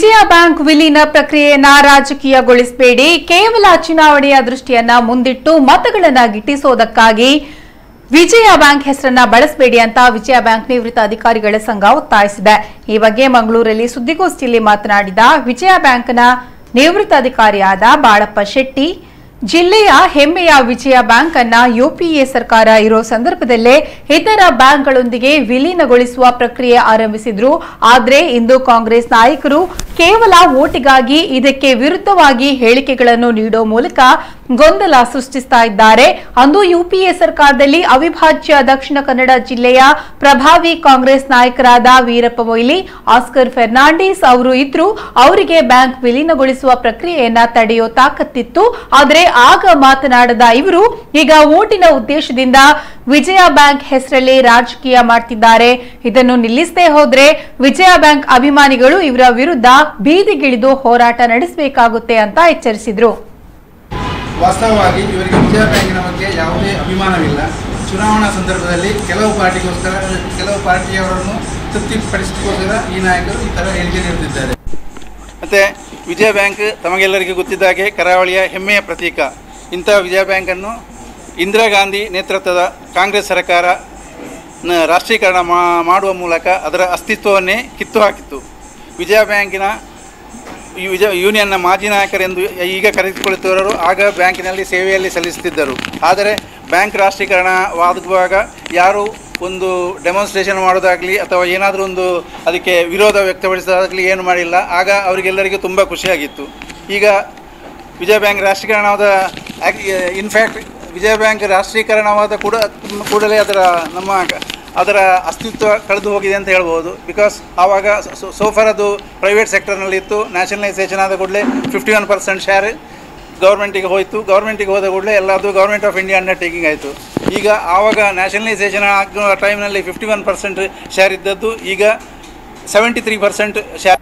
ವಿಜಯ bank ವಿಲೀನ ಪ್ರಕ್ರಿಯೆಯನ್ನ ರಾಜಕೀಯಗೊಳಿಸಬೇಡಿ. ಕೇವಲ ಚುನಾವಣೆಯ ದೃಷ್ಟಿಯನ್ನ ಮುಂದಿಟ್ಟು ಮತಗಳನ್ನ ಗಿಟ್ಟಿಸೋದಕ್ಕಾಗಿ ವಿಜಯ ಬ್ಯಾಂಕ್ ಹೆಸರನ್ನ ಬಳಸಬೇಡಿ ಅಂತ ವಿಜಯ ಬ್ಯಾಂಕ್ ನಿವೃತ್ತ ಅಧಿಕಾರಿಗಳ ಸಂಘ ಒತ್ತಾಯಿಸಿದೆ. ಈ ಬಗ್ಗೆ ಮಂಗಳೂರಲ್ಲಿ ಸುದ್ದಿಗೋಷ್ಠಿಯಲ್ಲಿ ಮಾತನಾಡಿದ ವಿಜಯ ಬ್ಯಾಂಕ್ನ ನಿವೃತ್ತ ಅಧಿಕಾರಿಯಾದ ಬಾಳಪ್ಪ ಶೆಟ್ಟಿ, ಜಿಲ್ಲೆಯ ಹೆಮ್ಮೆಯ ವಿಜಯ ಬ್ಯಾಂಕ್ ಅನ್ನ ಯುಪಿಎ ಸರ್ಕಾರ ಇರೋ ಸಂದರ್ಭದಲ್ಲೇ ಇತರ ಬ್ಯಾಂಕ್ಗಳೊಂದಿಗೆ ವಿಲೀನಗೊಳಿಸುವ ಪ್ರಕ್ರಿಯೆ ಆರಂಭಿಸಿದ್ರು. ಆದರೆ ಇಂದು ಕಾಂಗ್ರೆಸ್ ನಾಯಕರು ಕೇವಲ ಓಟಿಗಾಗಿ ಇದಕ್ಕೆ ವಿರುದ್ಧವಾಗಿ ಹೇಳಿಕೆಗಳನ್ನು ನೀಡೋ ಮೂಲಕ ಗೊಂದಲ ಸೃಷ್ಟಿಸ್ತಾ ಇದ್ದಾರೆ. ಅಂದು ಯುಪಿಎ ಸರ್ಕಾರದಲ್ಲಿ ಅವಿಭಾಜ್ಯ ದಕ್ಷಿಣ ಕನ್ನಡ ಜಿಲ್ಲೆಯ ಪ್ರಭಾವಿ ಕಾಂಗ್ರೆಸ್ ನಾಯಕರಾದ ವೀರಪ್ಪ ಮೊಯ್ಲಿ, ಆಸ್ಕರ್ ಫೆರ್ನಾಂಡಿಸ್ ಅವರು ಇದ್ರು ಅವರಿಗೆ ಬ್ಯಾಂಕ್ ವಿಲೀನಗೊಳಿಸುವ ಪ್ರಕ್ರಿಯೆಯನ್ನ ತಡೆಯೋ ತಾಕತ್ತಿತ್ತು. ಆದರೆ ಆಗ ಮಾತನಾಡದ ಇವರು, ಈಗ ಓಟಿನ ಉದ್ದೇಶದಿಂದ ವಿಜಯ ಬ್ಯಾಂಕ್ ಹೆಸರಲ್ಲಿ ರಾಜಕೀಯ ಮಾಡ್ತಿದ್ದಾರೆ. ಇದನ್ನು ನಿಲ್ಲಿಸದೇ ಹೋದ್ರೆ ವಿಜಯ ಬ್ಯಾಂಕ್ ಅಭಿಮಾನಿಗಳು ಇವರ ವಿರುದ್ಧ ಬೀದಿಗಿಳಿದು ಹೋರಾಟ ನಡೆಸಬೇಕಾಗುತ್ತೆ ಅಂತ ಎಚ್ಚರಿಸಿದ್ರು. ವಾಸ್ತವವಾಗಿ ಇವರಿಗೆ ವಿಜಯ ಬ್ಯಾಂಕಿನ ಬಗ್ಗೆ ಯಾವುದೇ ಅಭಿಮಾನವಿಲ್ಲ. ಚುನಾವಣಾ ಸಂದರ್ಭದಲ್ಲಿ ಕೆಲವು ಪಾರ್ಟಿಗೋಸ್ಕರ ಕೆಲವು ಪಾರ್ಟಿಯವರನ್ನು ತೃಪ್ತಿಪಡಿಸಿಕೋಸ್ಕರ ಈ ನಾಯಕರು ಈ ಥರ ಹೇಳಿಕೆ ನೀಡುತ್ತಿದ್ದಾರೆ. ಮತ್ತು ವಿಜಯ ಬ್ಯಾಂಕ್ ತಮಗೆಲ್ಲರಿಗೂ ಗೊತ್ತಿದ್ದ ಹಾಗೆ ಕರಾವಳಿಯ ಹೆಮ್ಮೆಯ ಪ್ರತೀಕ. ಇಂಥ ವಿಜಯ ಬ್ಯಾಂಕನ್ನು ಇಂದಿರಾ ಗಾಂಧಿ ನೇತೃತ್ವದ ಕಾಂಗ್ರೆಸ್ ಸರ್ಕಾರ ರಾಷ್ಟ್ರೀಕರಣ ಮಾಡುವ ಮೂಲಕ ಅದರ ಅಸ್ತಿತ್ವವನ್ನೇ ಕಿತ್ತು ಹಾಕಿತ್ತು. ವಿಜಯ ಬ್ಯಾಂಕಿನ ಈ ವಿಜಯ ಯೂನಿಯನ್ನ ಮಾಜಿ ನಾಯಕರೆಂದು ಈಗ ಕರೆದುಕೊಳ್ಳುತ್ತಿರುವವರು ಆಗ ಬ್ಯಾಂಕಿನಲ್ಲಿ ಸೇವೆಯಲ್ಲಿ ಸಲ್ಲಿಸುತ್ತಿದ್ದರು. ಆದರೆ ಬ್ಯಾಂಕ್ ರಾಷ್ಟ್ರೀಕರಣವಾಗುವಾಗ ಯಾರು ಒಂದು ಡೆಮಾನ್ಸ್ಟ್ರೇಷನ್ ಮಾಡೋದಾಗಲಿ ಅಥವಾ ಏನಾದರೂ ಒಂದು ಅದಕ್ಕೆ ವಿರೋಧ ವ್ಯಕ್ತಪಡಿಸೋದಾಗಲಿ ಏನು ಮಾಡಿಲ್ಲ. ಆಗ ಅವರಿಗೆಲ್ಲರಿಗೂ ತುಂಬ ಖುಷಿಯಾಗಿತ್ತು. ಈಗ ವಿಜಯ ಬ್ಯಾಂಕ್ ರಾಷ್ಟ್ರೀಕರಣವಾದ ಇನ್ಫ್ಯಾಕ್ಟ್ ವಿಜಯ ಬ್ಯಾಂಕ್ ರಾಷ್ಟ್ರೀಕರಣವಾದ ಕೂಡ ಕೂಡಲೇ ಅದರ ನಮ್ಮ ಅದರ ಅಸ್ತಿತ್ವ ಕಳೆದು ಹೋಗಿದೆ ಅಂತ ಹೇಳ್ಬೋದು. ಬಿಕಾಸ್ ಆವಾಗ ಸೋಫರ್ ಅದು ಪ್ರೈವೇಟ್ ಸೆಕ್ಟರ್ನಲ್ಲಿ ಇತ್ತು ನ್ಯಾಷನಲೈಸೇಷನ್ ಆದ ಕೂಡಲೇ ಫಿಫ್ಟಿ ಒನ್ ಪರ್ಸೆಂಟ್ ಶೇರ್ ಗೌರ್ಮೆಂಟಿಗೆ ಹೋಯಿತು. ಗೌರ್ಮೆಂಟಿಗೆ ಹೋದ ಕೂಡಲೇ ಎಲ್ಲದು ಗೌರ್ಮೆಂಟ್ ಆಫ್ ಇಂಡಿಯಾ ಅಂಡರ್ಟೇಕಿಂಗ್ ಆಯಿತು. ಈಗ ಆವಾಗ ನ್ಯಾಷನಲೈಸೇಷನ್ ಆಗುವ ಟೈಮ್ನಲ್ಲಿ ಫಿಫ್ಟಿ ಒನ್ ಪರ್ಸೆಂಟ್ ಶೇರ್ ಇದ್ದದ್ದು, ಈಗ ಸೆವೆಂಟಿ ತ್ರೀ ಪರ್ಸೆಂಟ್ ಶೇರ್